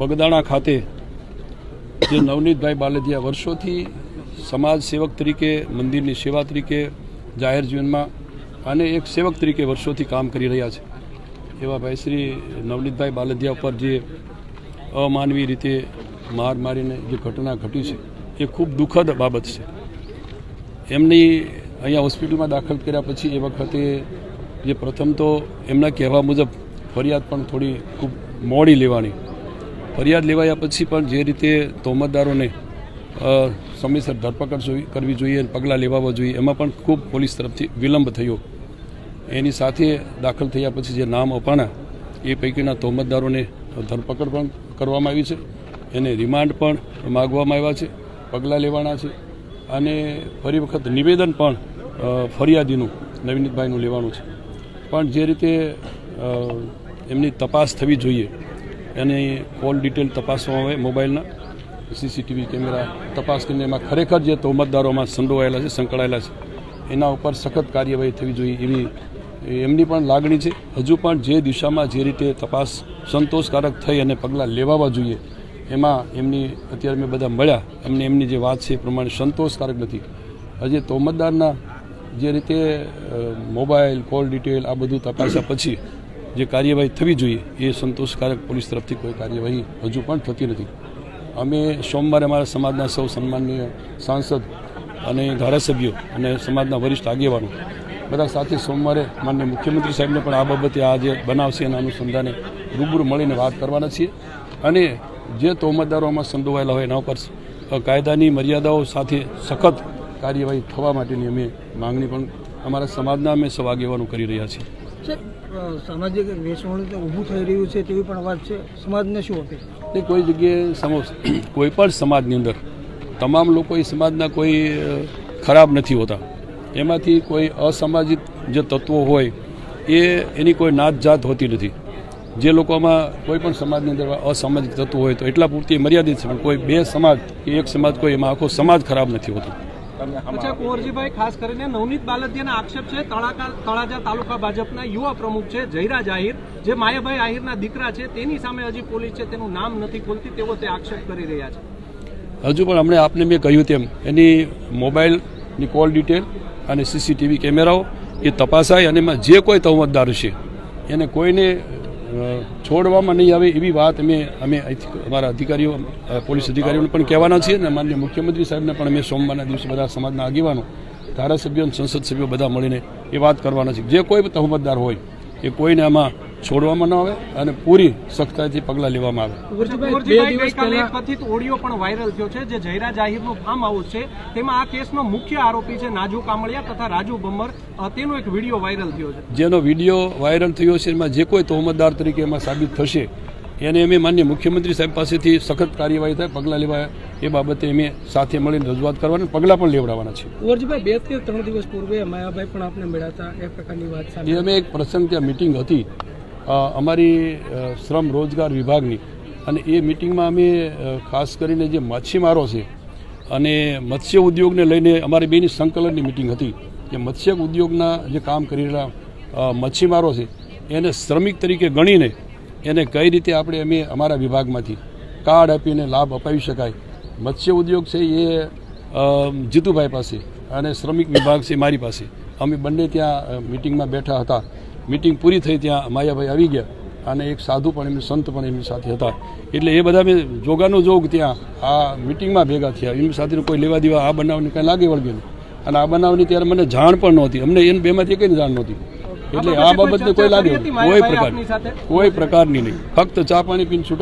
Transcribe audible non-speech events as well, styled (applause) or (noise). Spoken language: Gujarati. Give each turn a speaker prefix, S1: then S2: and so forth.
S1: બગદાણા ખાતે જે નવનીતભાઈ બાલદિયા વર્ષોથી સમાજ સેવક તરીકે, મંદિરની સેવા તરીકે, જાહેર જીવનમાં અને એક સેવક તરીકે વર્ષોથી કામ કરી રહ્યા છે. એવા ભાઈ શ્રી નવનીતભાઈ બાલદિયા ઉપર જે અમાનવી રીતે માર મારીને જે ઘટના ઘટી છે, એ ખૂબ દુઃખદ બાબત છે. એમની અહીંયા હોસ્પિટલમાં દાખલ કર્યા પછી એ વખતે જે પ્રથમ તો એમના કહેવા મુજબ ફરિયાદ પણ થોડી ખૂબ મોડી લેવાની ફરિયાદ લેવાયા પછી પણ જે રીતે તોમતદારોને સમયસર ધરપકડ કરવી જોઈએ અને પગલાં લેવાવા જોઈએ, એમાં પણ ખૂબ પોલીસ તરફથી વિલંબ થયો. એની સાથે દાખલ થયા પછી જે નામ અપાણા, એ પૈકીના તોમતદારોને ધરપકડ પણ કરવામાં આવી છે. એને રિમાન્ડ પણ માગવામાં આવ્યા છે, પગલાં લેવાના છે અને ફરી વખત નિવેદન પણ ફરિયાદીનું, નવીનીતભાઈનું લેવાનું છે. પણ જે રીતે એમની તપાસ થવી જોઈએ એની કોલ ડિટેલ તપાસવામાં આવે મોબાઈલના. સીસીટીવી કેમેરા તપાસ કરીને એમાં ખરેખર જે તોહમતદારોમાં સંડોવાયેલા છે, સંકળાયેલા છે, એના ઉપર સખત કાર્યવાહી થવી જોઈએ એવી, એમની પણ લાગણી છે. હજુ પણ જે દિશામાં જે રીતે તપાસ સંતોષકારક થઈ અને પગલાં લેવાવા જોઈએ, એમાં એમની, અત્યારે મેં બધા મળ્યા, એમને એમની જે વાત છે એ પ્રમાણે સંતોષકારક નથી. હજી તોમતદારના જે રીતે મોબાઈલ કોલ ડિટેલ આ બધું તપાસ્યા પછી જે કાર્યવાહી થવી જોઈએ એ સંતોષકારક પોલીસ તરફથી કોઈ કાર્યવાહી હજુ પણ થતી નથી. અમે સોમવારે અમારા સમાજના સૌ સન્માનીય સાંસદ અને ધારાસભ્યો અને સમાજના વરિષ્ઠ આગેવાનો બધા સાથે સોમવારે માન્ય મુખ્યમંત્રી સાહેબને પણ આ બાબતે આ જે બનાવ છે એના અનુસંધાને રૂબરૂ મળીને વાત કરવાના છીએ. અને જે તોહમતદારોમાં સંડોવાયેલા હોય એના ઉપર કાયદાની મર્યાદાઓ સાથે સખત કાર્યવાહી થવા માટેની અમે માંગણી પણ અમારા સમાજના અમે સૌ આગેવાનો કરી રહ્યા છીએ.
S2: સામાજિક વેચવાણું ઊભું થઈ રહ્યું છે તેવી પણ વાત છે. સમાજને શું અપીલ?
S1: એ કોઈ જગ્યાએ સમોસ (clears throat) કોઈ પણ સમાજની અંદર તમામ લોકો એ સમાજના કોઈ ખરાબ નથી હોતા. એમાંથી કોઈ અસામાજિક જે તત્વો હોય એ એની કોઈ નાત જાત હોતી નથી. જે લોકોમાં કોઈ પણ સમાજની અંદર અસામાજિક તત્વો હોય તો એટલા પૂરતી મર્યાદિત છે, પણ કોઈ બે સમાજ કે એક સમાજ કોઈ એમાં આખો સમાજ ખરાબ નથી હોતો.
S3: અચ્છા કુંવરજીભાઈ ખાસ કરીને નવનીત બાલદિયાના આક્ષેપ છે તળાકા તળાજા તાલુકા ભાજપના યુવા પ્રમુખ છે જયરાજ આહિર. જે માયાભાઈ આહિરના દીકરા છે તેની સામે હજી પોલીસ છે તેનું નામ નથી ખોલતી તેવો તે આક્ષેપ કરી રહ્યા છે.
S1: હજુ પણ હમણાં આપને મેં કહ્યું તેમ એની મોબાઈલની કોલ ડિટેલ અને સીસીટીવી કેમેરાઓ એ તપાસાય અને એમાં જે કોઈ તહમતદાર છે એને કોઈને છોડવામાં નહીં આવે એવી વાત અમે અમે અમારા અધિકારીઓ પોલીસ અધિકારીઓને પણ કહેવાના છીએ અને માન્ય મુખ્યમંત્રી સાહેબને પણ અમે સોમવારના દિવસે બધા સમાજના આગેવાનો, ધારાસભ્યો અને સંસદ સભ્યો બધા મળીને એ વાત કરવાના છે જે કોઈ તહમતદાર હોય, એ કોઈને આમાં છોડવામાં ન આવે અને પૂરી સખ્તાઈથી પગલાં લેવામાં આવે.
S3: કથિત ઓડિયો પણ વાયરલ થયો છે જે જયરા આહિરનું ફાર્મ હાઉસ છે. તેમાં આ કેસનો મુખ્ય આરોપી છે નાજુ કામળિયા તથા રાજુ બમ્મર તેનો એક વીડિયો વાયરલ થયો છે.
S1: જેનો વીડિયો વાયરલ થયો છે એમાં જે કોઈ તોહમતદાર તરીકે એમાં સાબિત થશે એને અમે માન્ય મુખ્યમંત્રી સાહેબ પાસેથી સખત કાર્યવાહી થાય પગલાં લેવા એ બાબતે અમે સાથે મળીને રજૂઆત કરવાની પગલાં પણ લેવડાવવાના છે
S2: ઓરજીભાઈ બે કે ત્રણ દિવસ પૂર્વે માયાભાઈ પણ આપને મળ્યા હતા એ પ્રકારની વાત
S1: એ અમે એક પ્રસંગ ત્યાં મિટિંગ હતી અમારી શ્રમ રોજગાર વિભાગની અને એ મિટિંગમાં અમે ખાસ કરીને જે માછીમારો છે અને મત્સ્ય ઉદ્યોગને લઈને અમારી બેની સંકલનની મિટિંગ હતી, કે મત્સ્ય ઉદ્યોગના જે કામ કરી રહેલા મચ્છીમારો છે, એને શ્રમિક તરીકે ગણીને એને કઈ રીતે આપણે અમે અમારા વિભાગમાંથી કાર્ડ આપીને લાભ અપાવી શકાય. મત્સ્ય ઉદ્યોગ છે એ જીતુભાઈ પાસે અને શ્રમિક વિભાગ છે મારી પાસે. અમે બંને ત્યાં મિટિંગમાં બેઠા હતા. મિટિંગ પૂરી થઈ ત્યાં માયાભાઈ આવી ગયા અને એક સાધુ પણ એમની સંત પણ એમની સાથે હતા. એટલે એ બધા મેં જોગાનો જોગ ત્યાં આ મિટિંગમાં ભેગા થયા. એમની સાથેનું કોઈ લેવા દેવા આ બનાવની કાંઈ લાગે વળગે નહીં. અને આ બનાવની ત્યારે મને જાણ પણ નહોતી. અમને એને બેમાંથી કંઈ જાણ નહોતી. એટલે આ બાબતે કોઈ લાગે કોઈ પ્રકાર કોઈ પ્રકારની નહીં. ફક્ત ચા પાણી પીને છૂટા